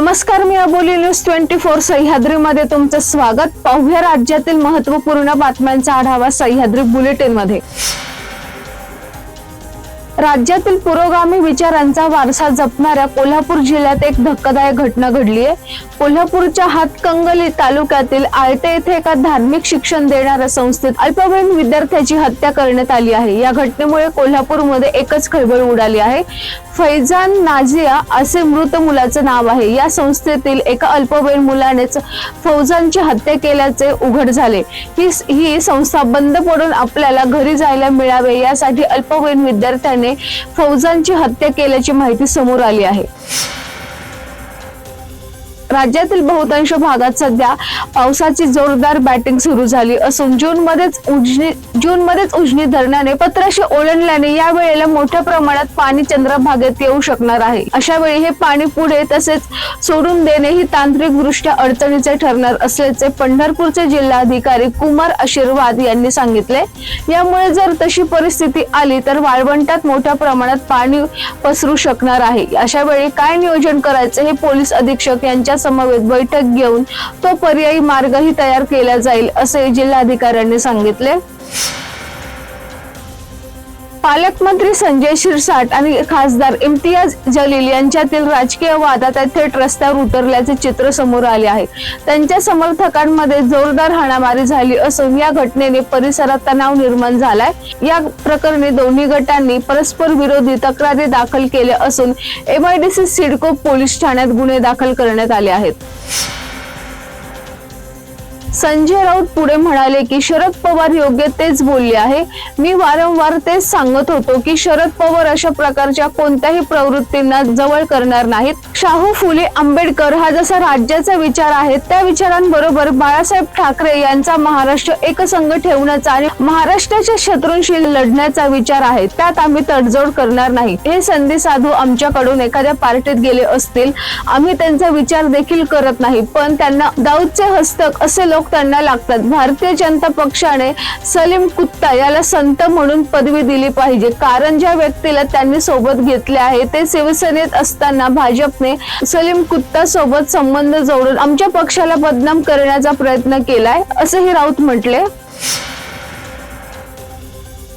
नमस्कार मी Aboli news twenty four सह्याद्रीमध्ये तुमचं स्वागत. पाहूया राज्यातील महत्त्वपूर्ण बातम्यांचा आढावा सह्याद्री बुलेटिनमध्ये राज्यातील पुरोगामी विचारांचा वारसा जपणाऱ्या कोल्हापूर जिल्ह्यात एक धक्कादायक घटना घडली आहे. कोल्हापूरच्या हातकंगली तालुक्यातील आळते येथे एका धार्मिक शिक्षण देणाऱ्या संस्थेत अल्पवयीन विद्यार्थ्याची हत्या करण्यात आली आहे. या घटनेमुळे कोल्हापूरमध्ये एकच खळबळ उडाली आहे. फैजान नाझिया असे मृत मुलाचं नाव आहे. या संस्थेतील एका अल्पवयीन मुलानेच फौजांची हत्या केल्याचे उघड झाले. ही ही संस्था बंद पडून आपल्याला घरी जायला मिळावे यासाठी अल्पवयीन विद्यार्थ्याने फौजांची हत्या केल्याची माहिती समोर आली आहे. राज्यातील बहुतांश भागात सध्या पावसाची जोरदार बॅटिंग सुरू झाली असून जून मध्येच उजनी जून मध्येच उजनी धरणाने पत्राशी ओलांडल्याने या वेळेला मोठ्या प्रमाणात पाणी चंद्रभागेत येऊ शकणार आहे. अशा वेळी हे पाणी पुढे तसेच सोडून देणे ही तांत्रिक दृष्ट्या अडचणीचे ठरणार असल्याचे पंढरपूरचे जिल्हाधिकारी कुमार आशीर्वाद यांनी सांगितले. यामुळे जर तशी परिस्थिती आली तर वाळवंटात मोठ्या प्रमाणात पाणी पसरू शकणार आहे. अशा वेळी काय नियोजन करायचे हे पोलीस अधीक्षक यांच्या समवेत बैठक घेऊन तो पर्यायी मार्गही तयार केला जाईल असे जिल्हाधिकाऱ्यांनी सांगितले. पालकमंत्री संजय शिरसाट आणि खासदार इम्तियाज जलील यांच्यातील राजकीय वादात थेट रस्त्यावर उतरल्याचे चित्र समोर आले आहे. त्यांच्या समर्थकांमध्ये जोरदार हाणामारी झाली असून या घटनेने परिसरात तणाव निर्माण झालाय. या प्रकरणी दोन्ही गटांनी परस्पर विरोधी तक्रारी दाखल केल्या असून एमआयडीसी सिडको पोलीस ठाण्यात गुन्हे दाखल करण्यात आले आहेत. संजय राऊत पुढे म्हणाले की शरद पवार योग्य तेच बोलले आहे. मी वारंवार तेच सांगत होतो की शरद पवार अशा प्रकारच्या कोणत्याही प्रवृत्तींना जवळ करणार नाहीत. शाहू फुले आंबेडकर हा जसा राज्याचा विचार आहे त्या विचारांबरोबर बाळासाहेब ठाकरे यांचा महाराष्ट्र एकसंघ ठेवण्याचा आणि महाराष्ट्राच्या शत्रूंशी लढण्याचा विचार आहे. त्यात आम्ही तडजोड करणार नाही. हे संधी साधू आमच्याकडून एखाद्या पार्टीत गेले असतील. आम्ही त्यांचा विचार देखील करत नाही. पण त्यांना दाऊदचे हस्तक असे लोक त्यांना लागतात. भारतीय जनता पक्षाने सलीम कुत्ता याला संत म्हणून पदवी दिली पाहिजे. कारण ज्या व्यक्तीला त्यांनी सोबत घेतले आहे ते शिवसेनेत असताना भाजपने सलीम कुत्ता सोबत संबंध जोडून आमच्या पक्षाला बदनाम करण्याचा प्रयत्न केलाय असंही राऊत म्हटले.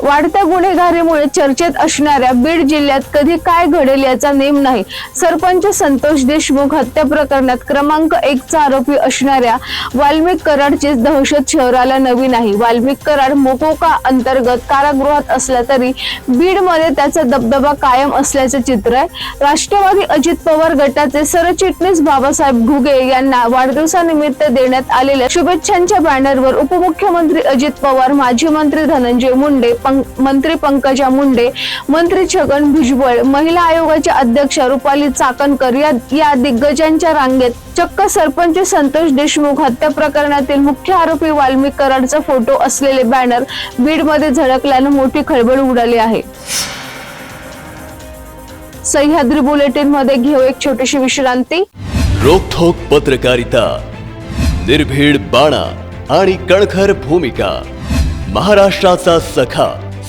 वाढत्या गुन्हेगारीमुळे चर्चेत असणाऱ्या बीड जिल्ह्यात कधी काय घडेल याचा नेम नाही. सरपंच संतोष देशमुख हत्या प्रकरणात क्रमांक एकचा आरोपी असणाऱ्या वाल्मिक कराडची दहशत शहराला नवी नाही. वाल्मिक कराड मोकोका अंतर्गत कारागृहात असला तरी बीडमध्ये त्याचा दबदबा कायम असल्याचे चित्र आहे. राष्ट्रवादी अजित पवार गटाचे सरचिटणीस बाबासाहेब घुगे यांना वाढदिवसानिमित्त देण्यात आलेल्या शुभेच्छांच्या बॅनरवर उपमुख्यमंत्री अजित पवार माजी मंत्री धनंजय मुंडे मंत्री पंकजा मुंडे मंत्री छगन भुजबळ महिला आयोगाच्या अध्यक्ष रुपाली चाकणकर या या दिग्गजांच्या रांगेत चक्क सरपंच संतोष देशमुख हत्या प्रकरणातील मुख्य आरोपी वाल्मिक कराडचा फोटो असलेले बॅनर बीडमध्ये झळकल्यानं मोठी खळबळ उडाली आहे. सह्याद्री बुलेटिनमध्ये घेऊ एक छोटीशी विश्रांती. रोखोक पत्रकारिता निर्भीड बाणा आणि कणखर भूमिका महाराष्ट्राचा सखा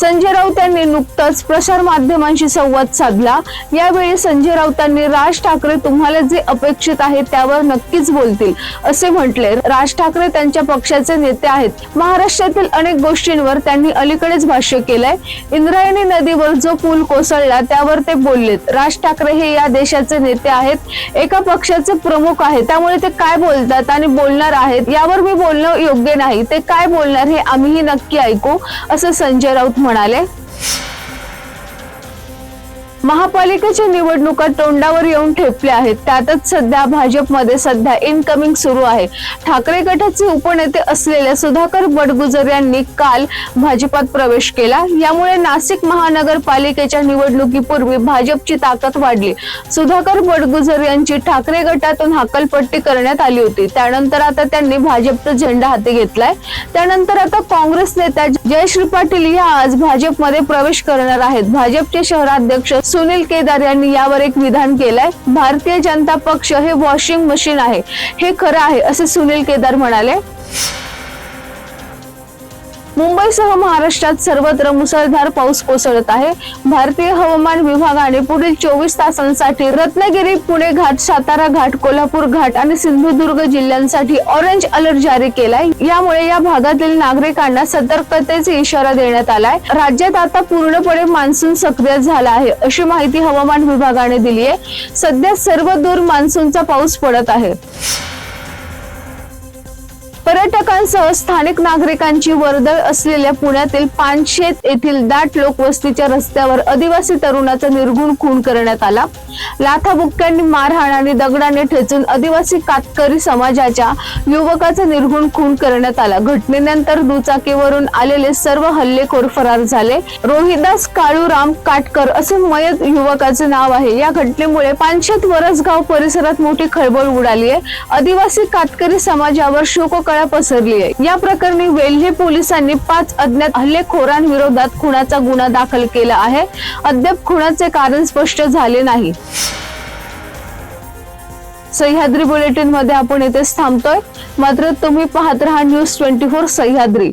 संजय राऊत यांनी नुकताच प्रसार माध्यमांशी संवाद साधला. यावेळी संजय राऊतांनी राज ठाकरे तुम्हाला जे अपेक्षित आहे त्यावर नक्कीच बोलतील असे म्हटले. राज ठाकरे त्यांच्या पक्षाचे नेते आहेत. महाराष्ट्रातील अनेक गोष्टींवर त्यांनी अलीकडेच भाष्य केलंय. इंद्रायणी नदीवर जो पूल कोसळला त्यावर ते बोललेत. राज ठाकरे हे या देशाचे नेते आहेत. एका पक्षाचे प्रमुख आहेत. त्यामुळे ते काय बोलतात आणि बोलणार आहेत यावर मी बोलणं योग्य नाही. ते काय बोलणार हे आम्हीही नक्की ऐकू असं संजय राऊत म्हणाले महापालिकेच्या निवडणुका तोंडावर येऊन ठेपल्या आहेत. त्यातच सध्या भाजपमध्ये सध्या इनकमिंग सुरू आहे. ठाकरे गटाचे उपनेते असलेल्या सुधाकर बडगुजर यांनी काल भाजपात प्रवेश केला. यामुळे नाशिक महानगरपालिकेच्या निवडणुकीपूर्वी भाजपची ताकद वाढली. सुधाकर बडगुजर यांची ठाकरे गटातून हकलपट्टी करण्यात आली होती. त्यानंतर आता त्यांनी भाजपचा झेंडा हाती घेतलाय. त्यानंतर आता काँग्रेस नेत्या जयश्री पाटील या आज भाजपमध्ये प्रवेश करणार आहेत. भाजपचे शहराध्यक्ष सुनील केदार यांनी यावर एक विधान केलंय. भारतीय जनता पक्ष हे वॉशिंग मशीन आहे. हे खरं आहे असे सुनील केदार म्हणाले. मुंबईसह महाराष्ट्रात सर्वत्र मुसळधार पाऊस कोसळत आहे. भारतीय हवामान विभागाने पुढील चोवीस तासांसाठी रत्नागिरी पुणे घाट सातारा घाट कोल्हापूर घाट आणि सिंधुदुर्ग जिल्ह्यांसाठी ऑरेंज अलर्ट जारी केलाय. यामुळे या भागातील नागरिकांना सतर्कतेचा इशारा देण्यात आलाय. राज्यात आता पूर्णपणे मान्सून सक्रिय झाला आहे अशी माहिती हवामान विभागाने दिली आहे सध्या सर्व दूर मान्सूनचा पाऊस पडत आहे. पर्यटकांसह स्थानिक नागरिकांची वर्दळ असलेल्या पुण्यातील पानशेत येथील दाट लोकवस्तीच्या रस्त्यावर आदिवासी तरुणाचा निर्गुण खून करण्यात आला. लाथाबुक्क्यांनी मारहाण आणि दगडाने ठेचून आदिवासी कातकरी समाजाच्या युवकाचा निर्गुण खून करण्यात आला. घटनेनंतर दुचाकीवरून आलेले सर्व हल्लेखोर फरार झाले. रोहिदास काळूराम काटकर असे मयत युवकाचे नाव आहे. या घटनेमुळे पानशेत वरसगाव परिसरात मोठी खळबळ उडाली आहे. आदिवासी कातकरी समाजावर शोककळा पसरली आहे. या प्रकरणी वेल्हे पोलिसांनी पाच अज्ञात हल्लेखोरांविरोधात खुनाचा गुन्हा दाखल केला आहे. अद्याप खुनाचे कारण स्पष्ट झाले नाही. सह्याद्री बुलेटिनमध्ये आपण इथेच थांबतोय. मात्र तुम्ही पाहत राहा न्यूज ट्वेंटी फोर सह्याद्री.